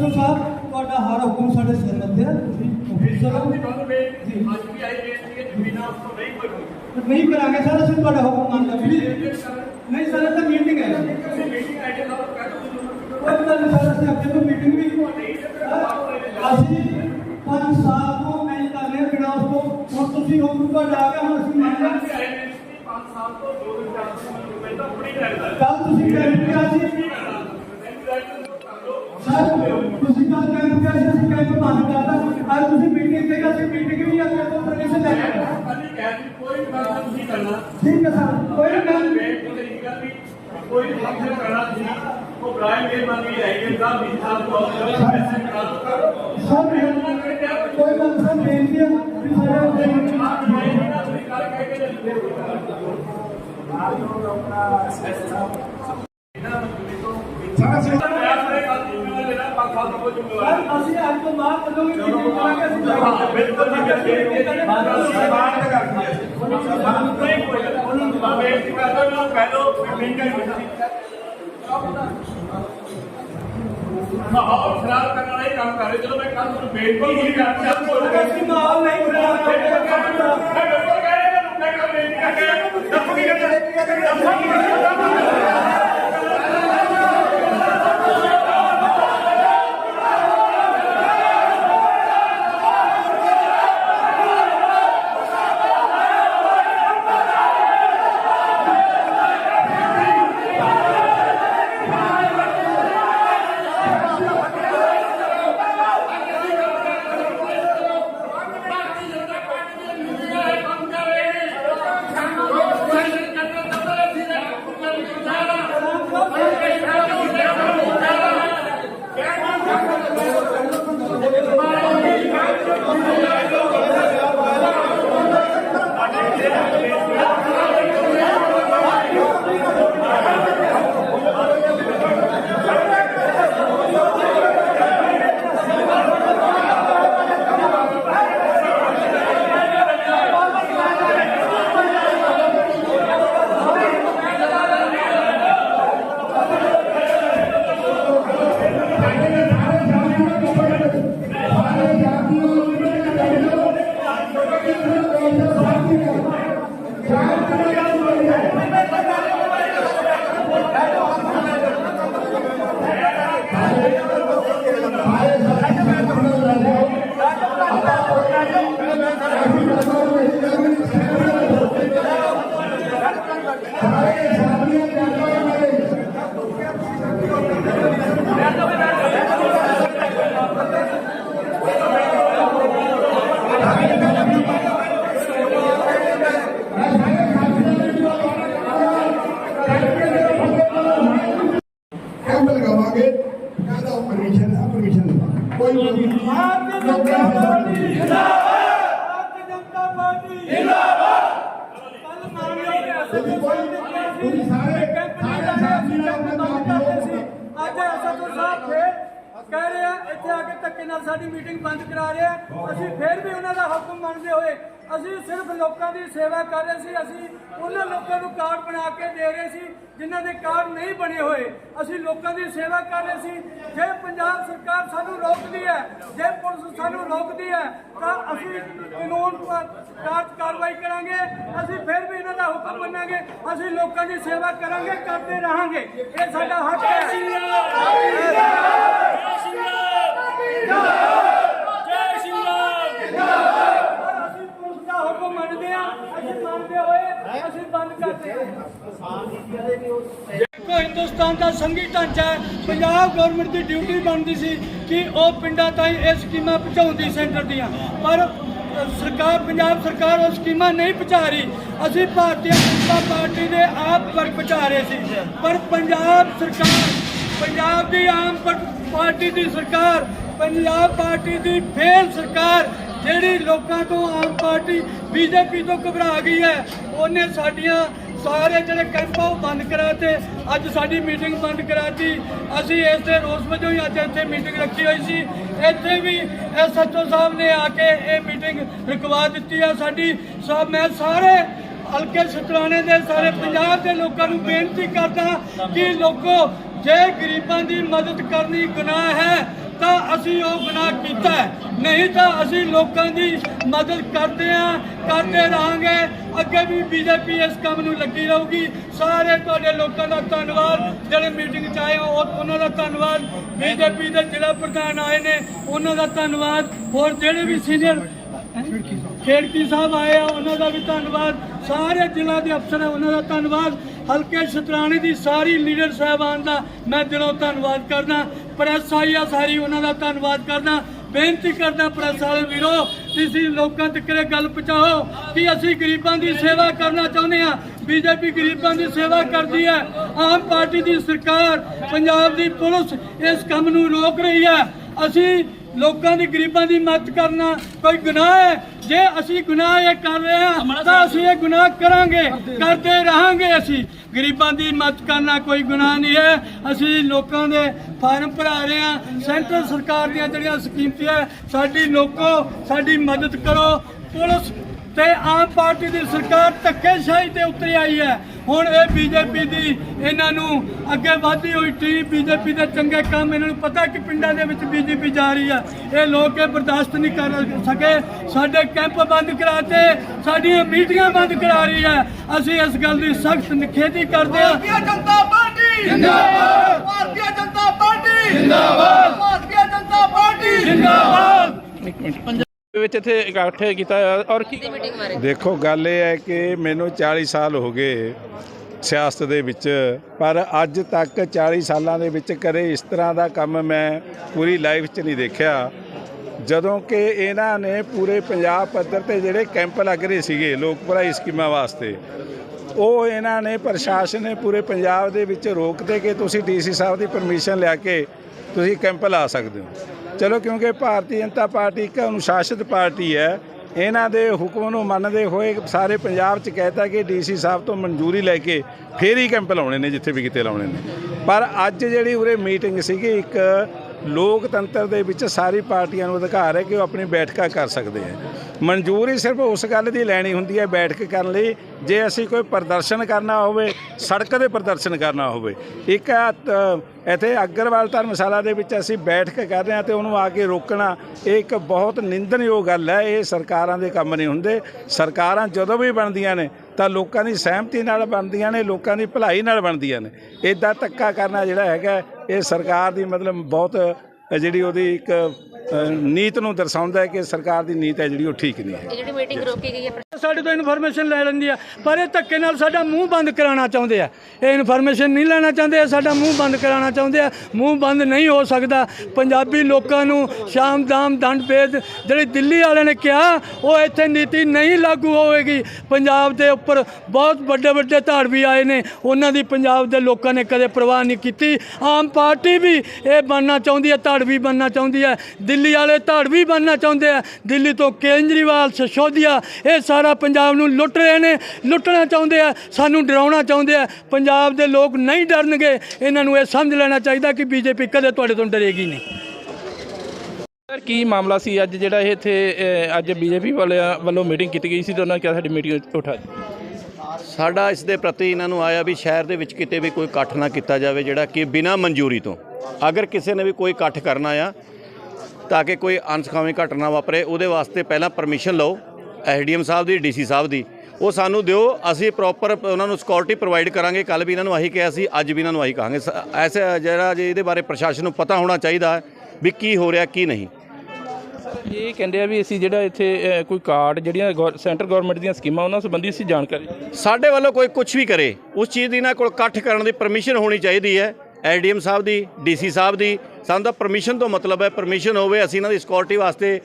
SHO ਸਾਹਿਬ ਤੁਹਾਡਾ ਹਰ ਹੁਕਮ ਸਾਡੇ ਸਿਰ ਲੱਤੇ ਆ ਤੁਸੀਂ ਅਫੀਸਰ ਹੋ ਨਹੀਂ ਕਰਾਂਗੇ ਸਰ ਅਸੀਂ ਤੁਹਾਡਾ ਹੁਕਮ ਮੰਨਦਾ ਵੀ ਨਹੀਂ ਸਰ ਇਹ ਤਾਂ ਮੀਟਿੰਗ ਹੈ। ਕੋਈ ਗੱਲ ਨਹੀਂ ਸਰ ਅਸੀਂ ਅੱਗੇ ਤੋਂ ਮੀਟਿੰਗ ਵੀ ਅਸੀਂ ਪੰਜ ਸਾਲ ਤੋਂ ਮੈਂ ਕਰ ਰਿਹਾ ਬਿਨਾਂ ਉਸ ਤੋਂ। ਹੁਣ ਤੁਸੀਂ ਹੁਕਮ ਤੁਹਾਡਾ ਆ ਗਿਆ ਹੁਣ ਅਸੀਂ ਮੰਨ ਲਿਆ। ਕੱਲ ਤੁਸੀਂ ਕਹਿ ਕਿਹਾ ਸੀ। ਸਰ ਤੁਸੀਂ ਕੱਲ ਕਹਿ ਕਿਹਾ ਸੀ ਅਸੀਂ ਕੈਂਪ ਬੰਦ ਕਰਤਾ ਅੱਜ ਤੁਸੀਂ ਮੀਟਿੰਗ ਤੇ ਅਸੀਂ ਮੀਟਿੰਗ ਵੀ ਅੱਗੇ ਤੋਂ ਪਰਮਿਸ਼ਨ ਲੈ ਕੇ ਠੀਕ ਹੈ ਸਰ ਕੋਈ ਗੱਲ ਨਹੀਂ ਕੋਈ ਫੰਕਸ਼ਨ ਕਰਨਾ ਸੀ ਉਹ ਬਰਾਇਨ ਦੇ ਮੰਨ ਵੀ ਆਏਗੇ ਤਾਂ ਵੀ ਸਾਹਿਬ ਤੋਂ ਮੈਸੇਜ ਕਰਾ ਦੋ ਸਰ ਕੋਈ ਗੱਲ ਸਰ ਬੇਨਤੀ ਹੈ ਵੀ ਸਾਡੇ ਉੱਤੇ ਸਰ ਅਸੀਂ ਅੱਜ ਤੋਂ ਬਾਅਦ ਕਦੋਂ ਵੀ ਮੀਟਿੰਗ ਕਰਾਂਗੇ ਅਸੀਂ ਜਾਵਾਂਗੇ ਮਾਹੌਲ ਖਰਾਬ ਕਰਨ ਵਾਲਾ ਹੀ ਕੰਮ ਕਰ ਰਹੇ ਜਦੋਂ ਮੈਂ ਕੱਲ ਨੂੰ ਬੇਨਤੀ ਹੀ ਕਰਦਾ ਅਸੀਂ ਮਾਹੌਲ ਨਹੀਂ ਖਰਾਬ ਕਰਦੇ ਮੈਂ ਬਿਲਕੁਲ ਕਹਿ ਰਿਹਾ ਤੁਹਾਨੂੰ ਮੈਂ ਕੰਮ ਨਹੀਂ ਕਰਕੇ ਦੱਸੋ ਕੀ ਕਰਦੇ ਦੱਸੋ ਕੀ ਕਰਦੇ ਇੱਥੇ ਆ ਕੇ ਧੱਕੇ ਨਾਲ ਸਾਡੀ ਮੀਟਿੰਗ ਬੰਦ ਕਰਾ ਰਿਹਾ ਅਸੀਂ ਫਿਰ ਵੀ ਉਹਨਾਂ ਦਾ ਹੁਕਮ ਮੰਨਦੇ ਹੋਏ ਅਸੀਂ ਸਿਰਫ ਲੋਕਾਂ ਦੀ ਸੇਵਾ ਕਰ ਰਹੇ ਸੀ। ਅਸੀਂ ਉਹਨਾਂ ਲੋਕਾਂ ਨੂੰ ਕਾਰਡ ਬਣਾ ਕੇ ਦੇ ਰਹੇ ਸੀ, ਜਿਨ੍ਹਾਂ ਦੇ ਕਾਰਡ ਨਹੀਂ ਬਣੇ ਹੋਏ। ਅਸੀਂ ਲੋਕਾਂ ਦੀ ਸੇਵਾ ਕਰ ਰਹੇ ਸੀ। ਜੇ ਪੰਜਾਬ ਸਰਕਾਰ ਸਾਨੂੰ ਰੋਕਦੀ ਹੈ, ਜੇ ਪੁਲਿਸ ਸਾਨੂੰ ਰੋਕਦੀ ਹੈ, ਤਾਂ ਅਸੀਂ ਕਾਨੂੰਨ ਕਾਰਜ ਕਾਰਵਾਈ ਕਰਾਂਗੇ। ਅਸੀਂ ਫਿਰ ਵੀ ਇਹਨਾਂ ਦਾ ਹੁਕਮ ਮੰਨਾਂਗੇ। ਅਸੀਂ ਲੋਕਾਂ ਦੀ ਸੇਵਾ ਕਰਾਂਗੇ, ਕਰਦੇ ਰਹਾਂਗੇ। ਇਹ ਸਾਡਾ ਹੱਕ ਹੈ। ਦੇਖੋ, ਹਿੰਦੁਸਤਾਨ ਦਾ ਸੰਘੀ ਢਾਂਚਾ ਪੰਜਾਬ ਗਵਰਨਮੈਂਟ ਦੀ ਡਿਊਟੀ ਬਣਦੀ ਸੀ ਕਿ ਉਹ ਪਿੰਡਾਂ ਤਾਈਂ ਇਹ ਸਕੀਮਾਂ ਪਹੁੰਚਾਉਂਦੀ ਸੈਂਟਰ ਦੀਆਂ। ਪਰ ਸਰਕਾਰ, ਪੰਜਾਬ ਸਰਕਾਰ ਉਹ ਸਕੀਮਾਂ ਨਹੀਂ ਪਹੁੰਚਾ ਰਹੀ। ਅਸੀਂ ਭਾਰਤੀ ਜਨਤਾ ਪਾਰਟੀ ਦੇ ਆਪ ਵਰਗ ਪਹੁੰਚਾ ਰਹੇ ਸੀ। ਪਰ ਪੰਜਾਬ ਸਰਕਾਰ, ਪੰਜਾਬ ਦੀ ਆਮ ਪਾਰਟੀ ਦੀ ਸਰਕਾਰ ਪੰਜਾਬ ਪਾਰਟੀ ਦੀ ਫੇਲ ਸਰਕਾਰ ਜਿਹੜੀ ਲੋਕਾਂ ਤੋਂ ਆਮ ਪਾਰਟੀ ਬੀਜੇਪੀ ਤੋਂ ਘਬਰਾ ਗਈ ਹੈ, ਉਹਨੇ ਸਾਡੀਆਂ ਸਾਰੇ ਜਿਹੜੇ ਕੈਂਪ ਆ ਉਹ ਬੰਦ ਕਰਾਤੇ। ਅੱਜ ਸਾਡੀ ਮੀਟਿੰਗ ਬੰਦ ਕਰਾਤੀ। ਅਸੀਂ ਇਸ ਦੇ ਰੋਸ ਵਜੋਂ ਹੀ ਅੱਜ ਇੱਥੇ ਮੀਟਿੰਗ ਰੱਖੀ ਹੋਈ ਸੀ। ਇੱਥੇ ਵੀ ਐਸਐਚਓ ਸਾਹਿਬ ਨੇ ਆ ਕੇ ਇਹ ਮੀਟਿੰਗ ਰੁਕਵਾ ਦਿੱਤੀ ਆ। ਸਾਡੀ ਸਭ ਮੈਂ ਸਾਰੇ ਹਲਕੇ ਸ਼ਤਰਾਣੇ ਦੇ, ਸਾਰੇ ਪੰਜਾਬ ਦੇ ਲੋਕਾਂ ਨੂੰ ਬੇਨਤੀ ਕਰਦਾ ਕਿ ਲੋਕੋ, ਜੇ ਗਰੀਬਾਂ ਦੀ ਮਦਦ ਕਰਨੀ ਗੁਨਾਹ ਹੈ ਤਾਂ ਅਸੀਂ ਉਹ ਗੁਨਾਹ ਕੀਤਾ ਨਹੀਂ ਤਾਂ ਅਸੀਂ ਲੋਕਾਂ ਦੀ ਮਦਦ ਕਰਦੇ ਆ ਕਰਦੇ ਰਹਾਂਗੇ। ਅੱਗੇ ਵੀ ਬੀਜੇਪੀ ਇਸ ਕੰਮ ਨੂੰ ਲੱਗੀ ਰਹੂਗੀ। ਸਾਰੇ ਤੁਹਾਡੇ ਲੋਕਾਂ ਦਾ ਧੰਨਵਾਦ। ਜਿਹੜੇ ਮੀਟਿੰਗ 'ਚ ਆਏ ਹੋ, ਉਹ- ਉਹਨਾਂ ਦਾ ਧੰਨਵਾਦ। ਬੀਜੇਪੀ ਦੇ ਜ਼ਿਲ੍ਹਾ ਪ੍ਰਧਾਨ ਆਏ ਨੇ ਉਹਨਾਂ ਦਾ ਧੰਨਵਾਦ। ਹੋਰ ਜਿਹੜੇ ਵੀ ਸੀਨੀਅਰ ਖੇੜਕੀ ਸਾਹਿਬ ਆਏ ਆ ਉਹਨਾਂ ਦਾ ਵੀ ਧੰਨਵਾਦ। ਸਾਰੇ ਜ਼ਿਲ੍ਹਾ ਦੇ ਅਫਸਰ ਆ ਉਹਨਾਂ ਦਾ ਧੰਨਵਾਦ। ਹਲਕੇ ਸ਼ਤਰਾਣੇ ਦੀ ਸਾਰੀ ਲੀਡਰ ਸਾਹਿਬਾਨ ਦਾ ਮੈਂ ਦਿਲੋਂ ਧੰਨਵਾਦ ਕਰਦਾ। ਪ੍ਰੈਸ ਆਈ ਆ ਸਾਰੀ, ਉਹਨਾਂ ਦਾ ਧੰਨਵਾਦ ਕਰਦਾ। ਬੇਨਤੀ ਕਰਦਾ ਪ੍ਰੈਸ ਵਾਲੇ ਵੀਰੋ, ਤੁਸੀਂ ਲੋਕਾਂ ਤੱਕ ਇਹ ਗੱਲ ਪਹੁੰਚਾਓ ਕਿ ਅਸੀਂ ਗਰੀਬਾਂ ਦੀ ਸੇਵਾ ਕਰਨਾ ਚਾਹੁੰਦੇ ਆ ਬੀਜੇਪੀ ਗਰੀਬਾਂ ਦੀ ਸੇਵਾ ਕਰਦੀ ਹੈ, ਆਮ ਪਾਰਟੀ ਦੀ ਸਰਕਾਰ, ਪੰਜਾਬ ਦੀ ਪੁਲਿਸ ਇਸ ਕੰਮ ਨੂੰ ਰੋਕ ਰਹੀ ਹੈ। ਅਸੀਂ ਲੋਕਾਂ ਦੀ ਗਰੀਬਾਂ ਦੀ ਮਦਦ ਕਰਨਾ ਕੋਈ ਗੁਨਾਹ ਹੈ? ਜੇ ਅਸੀਂ ਗੁਨਾਹ ਇਹ ਕਰ ਰਹੇ ਹਾਂ ਤਾਂ ਅਸੀਂ ਇਹ ਗੁਨਾਹ ਕਰਾਂਗੇ ਕਰਦੇ ਰਹਾਂਗੇ ਅਸੀਂ। ਗਰੀਬਾਂ ਦੀ ਮਦਦ ਕਰਨਾ ਕੋਈ ਗੁਨਾਹ ਨਹੀਂ ਹੈ। ਅਸੀਂ ਲੋਕਾਂ ਦੇ ਫਾਰਮ ਭਰਾ ਰਹੇ ਹਾਂ। ਸੈਂਟਰ ਸਰਕਾਰ ਦੀਆਂ ਜਿਹੜੀਆਂ ਸਕੀਮਾਂ ਹੈ ਸਾਡੀ ਲੋਕੋ ਸਾਡੀ ਮਦਦ ਕਰੋ। ਪੁਲਿਸ ਤੇ ਆਮ ਪਾਰਟੀ ਦੀ ਸਰਕਾਰ ਧੱਕੇਸ਼ਾਹੀ ਤੇ ਉਤਰੀ ਆਈ ਹੈ। ਹੁਣ ਇਹ ਬੀਜੇਪੀ ਦੀ ਇਹਨਾਂ ਨੂੰ ਅੱਗੇ ਵਧਦੀ ਹੋਈ ਟੀਮ ਬੀਜੇਪੀ ਦੇ ਚੰਗੇ ਕੰਮ ਇਹਨਾਂ ਨੂੰ ਪਤਾ ਕਿ ਪਿੰਡਾਂ ਦੇ ਵਿੱਚ ਬੀਜੇਪੀ ਜਾ ਰਹੀ ਹੈ। ਇਹ ਲੋਕ ਇਹ ਬਰਦਾਸ਼ਤ ਨਹੀਂ ਕਰ ਸਕੇ। ਸਾਡੇ ਕੈਂਪ ਬੰਦ ਕਰਾਤੇ ਸਾਡੀਆਂ ਮੀਟਿੰਗਾਂ ਬੰਦ ਕਰਾ ਰਹੀ ਹੈ। ਅਸੀਂ ਇਸ ਗੱਲ ਦੀ ਸਖਤ ਨਿਖੇਧੀ ਕਰਦੇ ਹਾਂ। ਭਾਰਤੀ ਜਨਤਾ ਪਾਰਟੀ! ਜਿੰਦਾਬਾਦ! ਭਾਰਤੀ ਜਨਤਾ ਪਾਰਟੀ! ਜਿੰਦਾਬਾਦ! ਭਾਰਤੀ ਜਨਤਾ ਪਾਰਟੀ! ਜਿੰਦਾਬਾਦ! ਵਿੱਚ ਇੱਥੇ ਇਕੱਠ ਕੀਤਾ ਹੋਇਆ ਔਰ ਕੀ ਦੇਖੋ ਗੱਲ ਇਹ ਹੈ ਕਿ ਮੈਨੂੰ 40 ਸਾਲ ਹੋ ਗਏ ਸਿਆਸਤ ਦੇ ਵਿੱਚ ਪਰ ਅੱਜ ਤੱਕ 40 ਸਾਲਾਂ ਦੇ ਵਿੱਚ ਕਦੇ ਇਸ ਤਰ੍ਹਾਂ ਦਾ ਕੰਮ ਮੈਂ ਪੂਰੀ ਲਾਈਫ 'ਚ ਨਹੀਂ ਦੇਖਿਆ। ਜਦੋਂ ਕਿ ਇਹਨਾਂ ਨੇ ਪੂਰੇ ਪੰਜਾਬ ਪੱਧਰ ਤੇ ਜਿਹੜੇ ਕੈਂਪ ਲੱਗ ਰਹੇ ਸੀਗੇ ਲੋਕ ਭਲਾਈ ਸਕੀਮਾਂ ਵਾਸਤੇ ਉਹ ਇਹਨਾਂ ਨੇ ਪ੍ਰਸ਼ਾਸਨ ਨੇ ਪੂਰੇ ਪੰਜਾਬ ਦੇ ਵਿੱਚ ਰੋਕਦੇ ਕਿ ਤੁਸੀਂ ਡੀਸੀ ਸਾਹਿਬ ਦੀ ਪਰਮਿਸ਼ਨ ਲਿਆ ਕੇ ਤੁਸੀਂ ਕੈਂਪ ਲਾ ਸਕਦੇ ਹੋ। ਚਲੋ, ਕਿਉਂਕਿ ਭਾਰਤੀ ਜਨਤਾ ਪਾਰਟੀ ਇੱਕ ਅਨੁਸ਼ਾਸਿਤ ਪਾਰਟੀ ਹੈ। ਇਹਨਾਂ ਦੇ ਹੁਕਮ ਨੂੰ ਮੰਨਦੇ ਹੋਏ ਸਾਰੇ ਪੰਜਾਬ 'ਚ ਕਹਿਤਾ ਕਿ ਡੀਸੀ ਸਾਹਿਬ ਤੋਂ ਮਨਜ਼ੂਰੀ ਲੈ ਕੇ ਫੇਰ ਹੀ ਕੈਂਪ ਲਾਉਣੇ ਨੇ, ਜਿੱਥੇ ਵੀ ਕਿਤੇ ਲਾਉਣੇ ਨੇ। ਪਰ ਅੱਜ ਜਿਹੜੀ ਉਰੇ ਮੀਟਿੰਗ ਸੀਗੀ, ਇੱਕ ਲੋਕਤੰਤਰ ਦੇ ਵਿੱਚ ਸਾਰੀ ਪਾਰਟੀਆਂ ਨੂੰ ਅਧਿਕਾਰ ਹੈ ਕਿ ਉਹ ਆਪਣੀ ਬੈਠਕਾਂ ਕਰ ਸਕਦੇ ਹੈ। ਮਨਜ਼ੂਰੀ ਸਿਰਫ ਉਸ ਗੱਲ ਦੀ ਲੈਣੀ ਹੁੰਦੀ ਹੈ ਬੈਠਕ ਕਰਨ ਲਈ। ਜੇ ਅਸੀਂ ਕੋਈ ਪ੍ਰਦਰਸ਼ਨ ਕਰਨਾ ਹੋਵੇ, ਸੜਕ ਦੇ ਪ੍ਰਦਰਸ਼ਨ ਕਰਨਾ ਹੋਵੇ, ਇੱਕ ਇੱਥੇ ਅਗਰਵਾਲ ਧਰਮਸ਼ਾਲਾ ਦੇ ਵਿੱਚ ਅਸੀਂ ਬੈਠਕ ਕਰ ਰਹੇ ਹਾਂ ਤੇ ਉਹਨੂੰ ਆ ਕੇ ਰੋਕਣਾ, ਇਹ ਇੱਕ ਬਹੁਤ ਨਿੰਦਣਯੋਗ ਗੱਲ ਹੈ। ਇਹ ਸਰਕਾਰਾਂ ਦੇ ਕੰਮ ਨਹੀਂ ਹੁੰਦੇ। ਸਰਕਾਰਾਂ ਜਦੋਂ ਵੀ ਬਣਦੀਆਂ ਨੇ, ਤਾਂ ਲੋਕਾਂ ਦੀ ਸਹਿਮਤੀ ਨਾਲ ਬਣਦੀਆਂ ਨੇ, ਲੋਕਾਂ ਦੀ ਭਲਾਈ ਨਾਲ ਬਣਦੀਆਂ ਨੇ। ਇਦਾਂ ਧੱਕਾ ਕਰਨਾ ਜਿਹੜਾ ਹੈਗਾ, ਇਹ ਸਰਕਾਰ ਦੀ ਮਤਲਬ ਬਹੁਤ, ਜਿਹੜੀ ਉਹਦੀ ਇੱਕ ਨੀਤ ਨੂੰ ਦਰਸਾਉਂਦਾ ਹੈ ਕਿ ਸਰਕਾਰ ਦੀ ਨੀਤ ਹੈ ਜਿਹੜੀ ਉਹ ਠੀਕ ਨਹੀਂ ਹੈ। ਇਹ ਜਿਹੜੀ ਮੀਟਿੰਗ ਰੋਕੀ ਗਈ ਹੈ ਸਾਡੇ ਤੋਂ ਇਨਫੋਰਮੇਸ਼ਨ ਲੈ ਲੈਂਦੀ ਆ ਪਰ ਇਹ ਧੱਕੇ ਨਾਲ ਸਾਡਾ ਮੂੰਹ ਬੰਦ ਕਰਾਉਣਾ ਚਾਹੁੰਦੇ ਆ। ਇਹ ਇਨਫੋਰਮੇਸ਼ਨ ਨਹੀਂ ਲੈਣਾ ਚਾਹੁੰਦੇ ਇਹ ਸਾਡਾ ਮੂੰਹ ਬੰਦ ਕਰਾਉਣਾ ਚਾਹੁੰਦੇ ਆ। ਮੂੰਹ ਬੰਦ ਨਹੀਂ ਹੋ ਸਕਦਾ। ਪੰਜਾਬੀ ਲੋਕਾਂ ਨੂੰ ਸ਼ਾਮ ਦਾਮ ਦੰਡ ਭੇਦ ਜਿਹੜੀ ਦਿੱਲੀ ਵਾਲਿਆਂ ਨੇ ਕਿਹਾ ਉਹ ਇੱਥੇ ਨੀਤੀ ਨਹੀਂ ਲਾਗੂ ਹੋਵੇਗੀ। ਪੰਜਾਬ ਦੇ ਉੱਪਰ ਬਹੁਤ ਵੱਡੇ ਵੱਡੇ ਧਾੜਵੀ ਆਏ ਨੇ। ਉਹਨਾਂ ਦੀ ਪੰਜਾਬ ਦੇ ਲੋਕਾਂ ਨੇ ਕਦੇ ਪਰਵਾਹ ਨਹੀਂ ਕੀਤੀ। ਆਮ ਪਾਰਟੀ ਵੀ ਇਹ ਬਣਨਾ ਚਾਹੁੰਦੀ ਹੈ ਧਾੜਵੀ ਬਣਨਾ ਚਾਹੁੰਦੀ ਹੈ। ਦਿੱਲੀ ਵਾਲੇ ਧਾੜਵੀ ਬਣਨਾ ਚਾਹੁੰਦੇ ਆ। ਦਿੱਲੀ ਤੋਂ ਕੇਜਰੀਵਾਲ ਸਿਸੋਦੀਆ ਇਹ ਸਾਰਾ ਪੰਜਾਬ ਨੂੰ ਲੁੱਟ ਰਹੇ ਨੇ। ਲੁੱਟਣਾ ਚਾਹੁੰਦੇ ਆ ਸਾਨੂੰ ਡਰਾਉਣਾ ਚਾਹੁੰਦੇ ਆ। ਪੰਜਾਬ ਦੇ ਲੋਕ ਨਹੀਂ ਡਰਨਗੇ। ਇਹਨਾਂ ਨੂੰ ਇਹ ਸਮਝ ਲੈਣਾ ਚਾਹੀਦਾ ਕਿ ਬੀਜੇਪੀ ਕਦੇ ਤੁਹਾਡੇ ਤੋਂ ਡਰੇਗੀ ਨਹੀਂ। ਸਰ ਕੀ ਮਾਮਲਾ ਸੀ? ਅੱਜ ਜਿਹੜਾ ਇਹ ਇੱਥੇ ਅੱਜ ਬੀਜੇਪੀ ਵਾਲਿਆਂ ਵੱਲੋਂ ਮੀਟਿੰਗ ਕੀਤੀ ਗਈ ਸੀ ਤੇ ਉਹਨਾਂ ਨੇ ਕਿਹਾ ਸਾਡੀ ਮੀਟਿੰਗ ਉਠਾ। ਸਾਡਾ ਇਸ ਦੇ ਪ੍ਰਤੀ ਇਹਨਾਂ ਨੂੰ ਆਇਆ ਵੀ ਸ਼ਹਿਰ ਦੇ ਵਿੱਚ ਕਿਤੇ ਵੀ ਕੋਈ ਇਕੱਠ ਨਾ ਕੀਤਾ ਜਾਵੇ ਜਿਹੜਾ ਕਿ ਬਿਨਾਂ ਮਨਜ਼ੂਰੀ ਤੋਂ। ਅਗਰ ਕਿਸੇ ਨੇ ਵੀ ਕੋਈ ਇਕੱਠ ਕਰਨਾ ਆ ਤਾਂ ਕਿ ਕੋਈ ਅਨਸਖਾਵੀ ਘਟਨਾ ਵਾਪਰੇ ਉਹਦੇ ਵਾਸਤੇ ਪਹਿਲਾਂ ਪਰਮਿਸ਼ਨ ਲਓ ਐਸਡੀਐਮ ਸਾਹਿਬ ਦੀ ਡੀਸੀ ਸਾਹਿਬ ਦੀ। ਉਹ ਸਾਨੂੰ ਦਿਓ ਅਸੀਂ ਪ੍ਰੋਪਰ ਉਹਨਾਂ ਨੂੰ ਸਿਕਿਉਰਿਟੀ ਪ੍ਰੋਵਾਈਡ ਕਰਾਂਗੇ। ਕੱਲ ਵੀ ਇਹਨਾਂ ਨੂੰ ਆਹੀ ਕਿਹਾ ਸੀ ਅੱਜ ਵੀ ਇਹਨਾਂ ਨੂੰ ਆਹੀ ਕਹਾਂਗੇ। ਐਸੇ ਜਿਹੜਾ ਜੇ ਇਹਦੇ ਬਾਰੇ ਪ੍ਰਸ਼ਾਸਨ ਨੂੰ ਪਤਾ ਹੋਣਾ ਚਾਹੀਦਾ ਵੀ ਕੀ ਹੋ ਰਿਹਾ ਕੀ ਨਹੀਂ। ਇਹ ਕਹਿੰਦੇ ਆ ਵੀ ਅਸੀਂ ਜਿਹੜਾ ਇੱਥੇ ਕੋਈ ਕਾਰਡ ਜਿਹੜੀਆਂ ਸੈਂਟਰ ਗਵਰਨਮੈਂਟ ਦੀਆਂ ਸਕੀਮਾਂ ਉਹਨਾਂ ਸੰਬੰਧੀ ਅਸੀਂ ਜਾਣਕਾਰੀ ਸਾਡੇ ਵੱਲੋਂ ਕੋਈ ਕੁਝ ਵੀ ਕਰੇ ਉਸ ਚੀਜ਼ ਦੀ ਇਹਨਾਂ ਕੋਲ ਇਕੱਠ ਕਰਨ ਦੀ ਪਰਮਿਸ਼ਨ ਹੋਣੀ ਚਾਹੀਦੀ ਹੈ। ਐਸਡੀਐਮ ਸਾਹਿਬ ਦੀ, ਡੀਸੀ ਸਾਹਿਬ ਦੀ। ਸਾਨੂੰ ਤਾਂ ਪਰਮਿਸ਼ਨ ਤੋਂ ਮਤਲਬ ਹੈ ਪਰਮਿਸ਼ਨ ਹੋਵੇ, ਅਸੀਂ ਇਹਨਾਂ ਦੀ ਸਿਕਿਉਰਿਟੀ ਵਾਸਤੇ